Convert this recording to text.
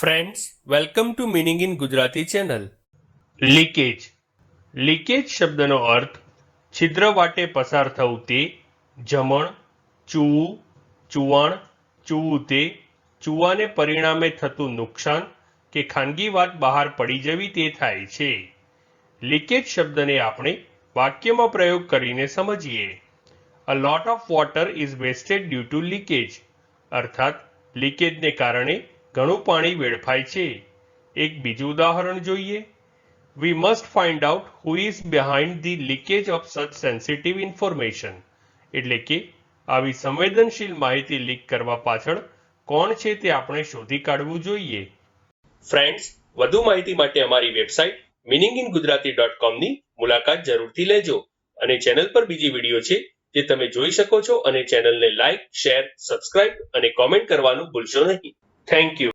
Friends welcome to meaning in Gujarati channel leakage leakage શબ્દનો અર્થ, છિદ્ર વાટે પસાર થવું તે, જમણ, ચૂવું, ચૂવાણ, ચૂવું તે, ચૂવાને પરિણામે થતું નુકસાન કે ખાનગી વાત બહાર પડી જવી તે થાય છે. લીકેજ શબ્દને આપણે વાક્યમાં પ્રયોગ કરીને સમજીએ. A lot of water is wasted due to leakage અર્થાત લીકેજને કારણે ઘણું પાણી વેડફાય છે. એક બીજું ઉદાહરણ જોઈએ. We must find out who is behind the leakage of such sensitive information એટલે કે, આવી સંવેદનશીલ માહિતી લીક કરવા પાછળ કોણ છે તે આપણે શોધી કાઢવું જોઈએ. ફ્રેન્ડ્સ વધુ માહિતી માટે અમારી website meaning in Gujarati dot કોમની મુલાકાત જરૂરથી લેજો અને ચેનલ પર બીજી વીડિયો છે જે તમે જોઈ શકો છો અને ચેનલને લાઇક શેર સબસ્ક્રાઇબ અને કોમેન્ટ કરવાનું ભૂલશો નહીં. thank you.